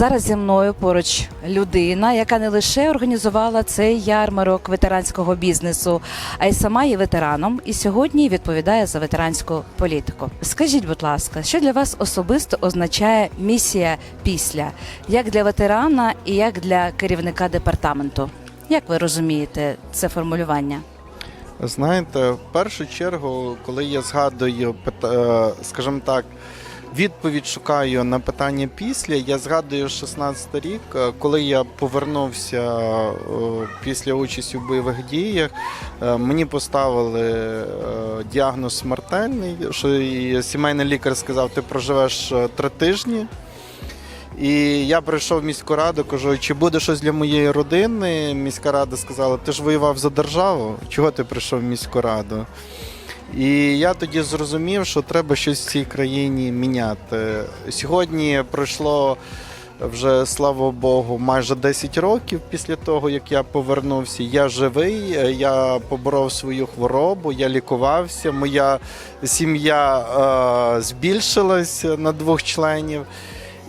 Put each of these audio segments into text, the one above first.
Зараз зі мною поруч людина, яка не лише організувала цей ярмарок ветеранського бізнесу, а й сама є ветераном і сьогодні відповідає за ветеранську політику. Скажіть, будь ласка, що для вас особисто означає місія після, як для ветерана і як для керівника департаменту? Як ви розумієте це формулювання? Знаєте, в першу чергу, коли я згадую, е, скажімо так, відповідь шукаю на питання після, я згадую 16 рік, е, коли я повернувся е, після участі в бойових діях, е, мені поставили діагноз смертельний, що сімейний лікар сказав, ти проживеш три тижні. І я прийшов в міську раду, кажу, чи буде щось для моєї родини. Міська рада сказала, ти ж воював за державу, чого ти прийшов в міську раду? І я тоді зрозумів, що треба щось в цій країні міняти. Сьогодні пройшло вже, слава Богу, майже 10 років після того, як я повернувся. Я живий, я поборов свою хворобу, я лікувався, моя сім'я е, збільшилась на двох членів.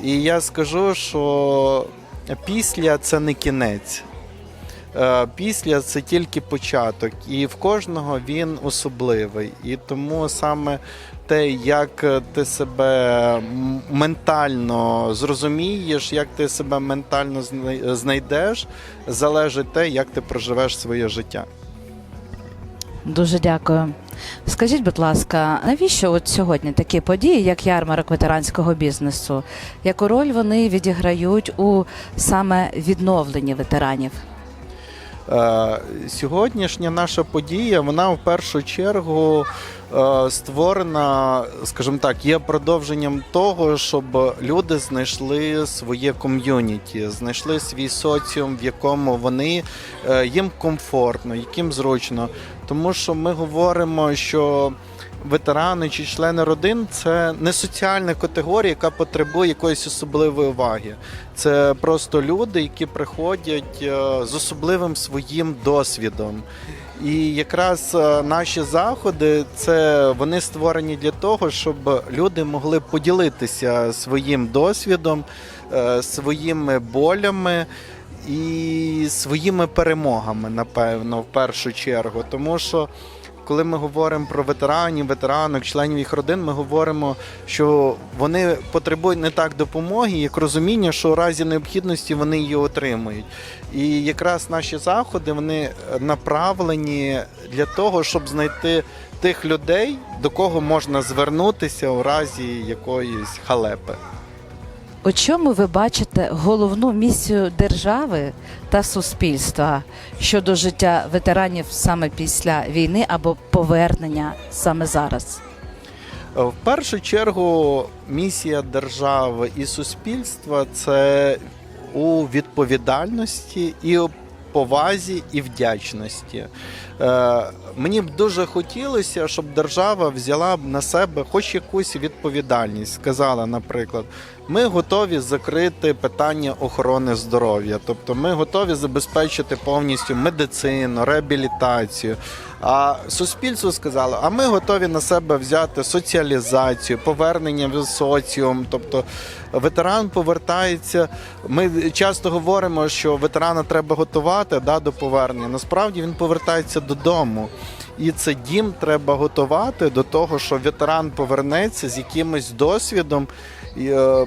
І я скажу, що після це не кінець. Е, Після це тільки початок, і в кожного він особливий. І тому саме те, як ти себе ментально зрозумієш, як ти себе ментально знайдеш, залежить те, як ти проживеш своє життя. Дуже дякую. Скажіть, будь ласка, навіщо от сьогодні такі події, як ярмарок ветеранського бізнесу? Яку роль вони відіграють у саме відновленні ветеранів? Е, Сьогоднішня наша подія, вона в першу чергу е, створена, скажімо так, є продовженням того, щоб люди знайшли своє ком'юніті, знайшли свій соціум, в якому вони е, їм комфортно, яким зручно. Тому що ми говоримо, що ветерани чи члени родин це не соціальна категорія, яка потребує якоїсь особливої уваги. Це просто люди, які приходять е, з особливим своїм досвідом. І якраз е, наші заходи це вони створені для того, щоб люди могли поділитися своїм досвідом, е, своїми болями і своїми перемогами, напевно, в першу чергу. Тому що коли ми говоримо про ветеранів, ветеранок, членів їх родин, ми говоримо, що вони потребують не так допомоги, як розуміння, що у разі необхідності вони її отримують. І якраз наші заходи вони направлені для того, щоб знайти тих людей, до кого можна звернутися у разі якоїсь халепи. У чому ви бачите головну місію держави та суспільства щодо життя ветеранів саме після війни або повернення саме зараз? В першу чергу місія держави і суспільства це у відповідальності і повазі і вдячності. Е, Мені б дуже хотілося, щоб держава взяла б на себе хоч якусь відповідальність. Сказала, наприклад, ми готові закрити питання охорони здоров'я, тобто ми готові забезпечити повністю медицину, реабілітацію. А суспільство сказало, а ми готові на себе взяти соціалізацію, повернення в соціум. Тобто ветеран повертається. Ми часто говоримо, що ветерана треба готувати да, до повернення. Насправді він повертається додому. І це дім треба готувати до того, що ветеран повернеться з якимось досвідом,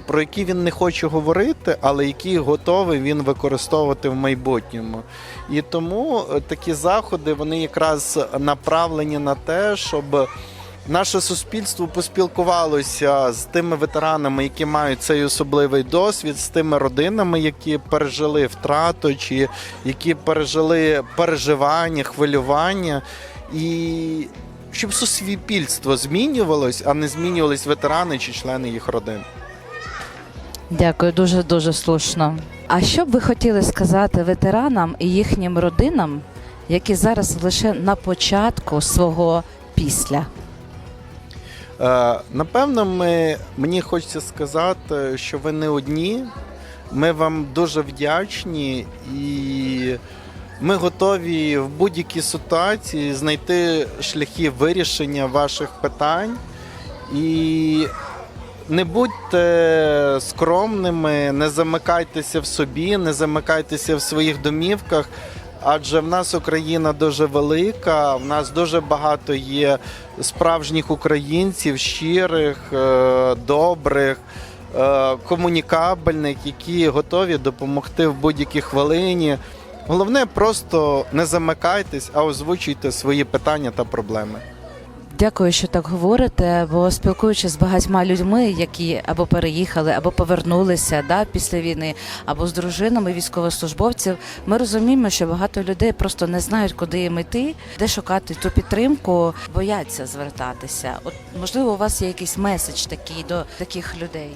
про який він не хоче говорити, але який готовий він використовувати в майбутньому. І тому е, такі заходи вони якраз направлені на те, щоб наше суспільство поспілкувалося з тими ветеранами, які мають цей особливий досвід, з тими родинами, які пережили втрату, чи які пережили переживання, хвилювання. І щоб суспільство змінювалось, а не змінювались ветерани чи члени їх родин. Дякую, дуже дуже слушно. А що б ви хотіли сказати ветеранам і їхнім родинам, які зараз лише на початку свого після? Е, напевно, ми, мені хочеться сказати, що ви не одні. Ми вам дуже вдячні і ми готові в будь-якій ситуації знайти шляхи вирішення ваших питань. І не будьте скромними, не замикайтеся в собі, не замикайтеся в своїх домівках. Адже в нас Україна дуже велика, в нас дуже багато є справжніх українців, щирих, е, добрих, е, комунікабельних, які готові допомогти в будь-якій хвилині. Головне, просто не замикайтесь, а озвучуйте свої питання та проблеми. Дякую, що так говорите. Бо спілкуючись з багатьма людьми, які або переїхали, або повернулися да, після війни, або з дружинами військовослужбовців, ми розуміємо, що багато людей просто не знають, куди їм йти, де шукати ту підтримку, бояться звертатися. От можливо, у вас є якийсь меседж такий до таких людей.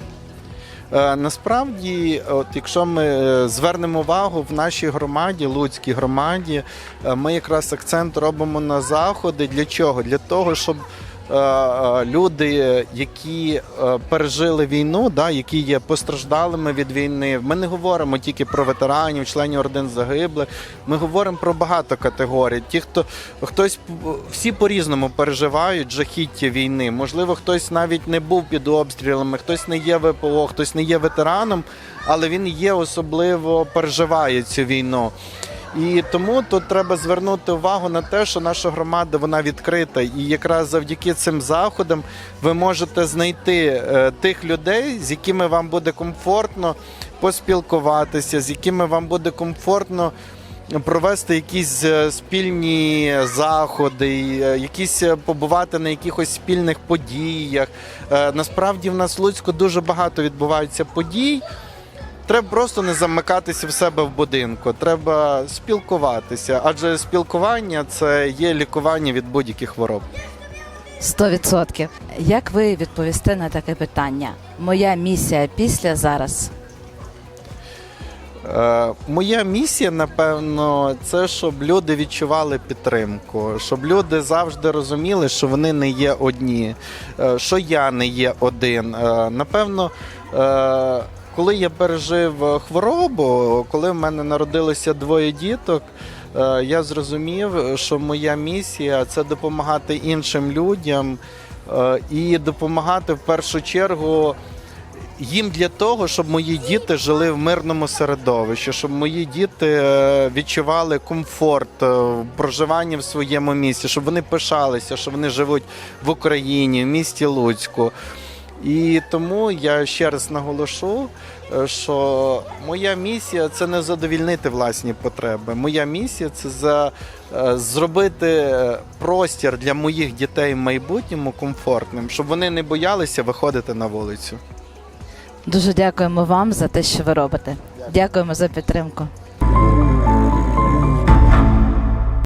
Е, Насправді, от якщо ми е, звернемо увагу в нашій громаді, Луцькій громаді, е, ми якраз акцент робимо на заходи. Для чого? Для того, щоб люди, які е, пережили війну, да, які є постраждалими від війни, ми не говоримо тільки про ветеранів, членів родин загиблих. Ми говоримо про багато категорій. Ті, хто хтось всі по-різному переживають жахіття війни. Можливо, хтось навіть не був під обстрілами, хтось не є ВПО, хтось не є ветераном, але він є особливо переживає цю війну. І тому тут треба звернути увагу на те, що наша громада вона відкрита, і якраз завдяки цим заходам ви можете знайти е, тих людей, з якими вам буде комфортно поспілкуватися, з якими вам буде комфортно провести якісь е, спільні заходи, е, якісь побувати на якихось спільних подіях. Насправді в нас в Луцьку дуже багато відбувається подій. Треба просто не замикатися в себе в будинку. Треба спілкуватися, адже спілкування це є лікування від будь-яких хвороб. Сто відсотків. Як ви відповісте на таке питання? Моя місія після зараз. Е, моя місія, напевно, це щоб люди відчували підтримку, щоб люди завжди розуміли, що вони не є одні, е, що я не є один. Е, напевно, е, коли я пережив хворобу, коли в мене народилося двоє діток. е, Я зрозумів, що моя місія це допомагати іншим людям е, і допомагати в першу чергу їм для того, щоб мої діти жили в мирному середовищі, щоб мої діти е, відчували комфорт е, в проживанні в своєму місті, щоб вони пишалися, що вони живуть в Україні, в місті Луцьку. І тому я ще раз наголошу, е, що моя місія це не задовільнити власні потреби. Моя місія це за, е, зробити простір для моїх дітей в майбутньому комфортним, щоб вони не боялися виходити на вулицю. Дуже дякуємо вам за те, що ви робите. Дякуємо за підтримку.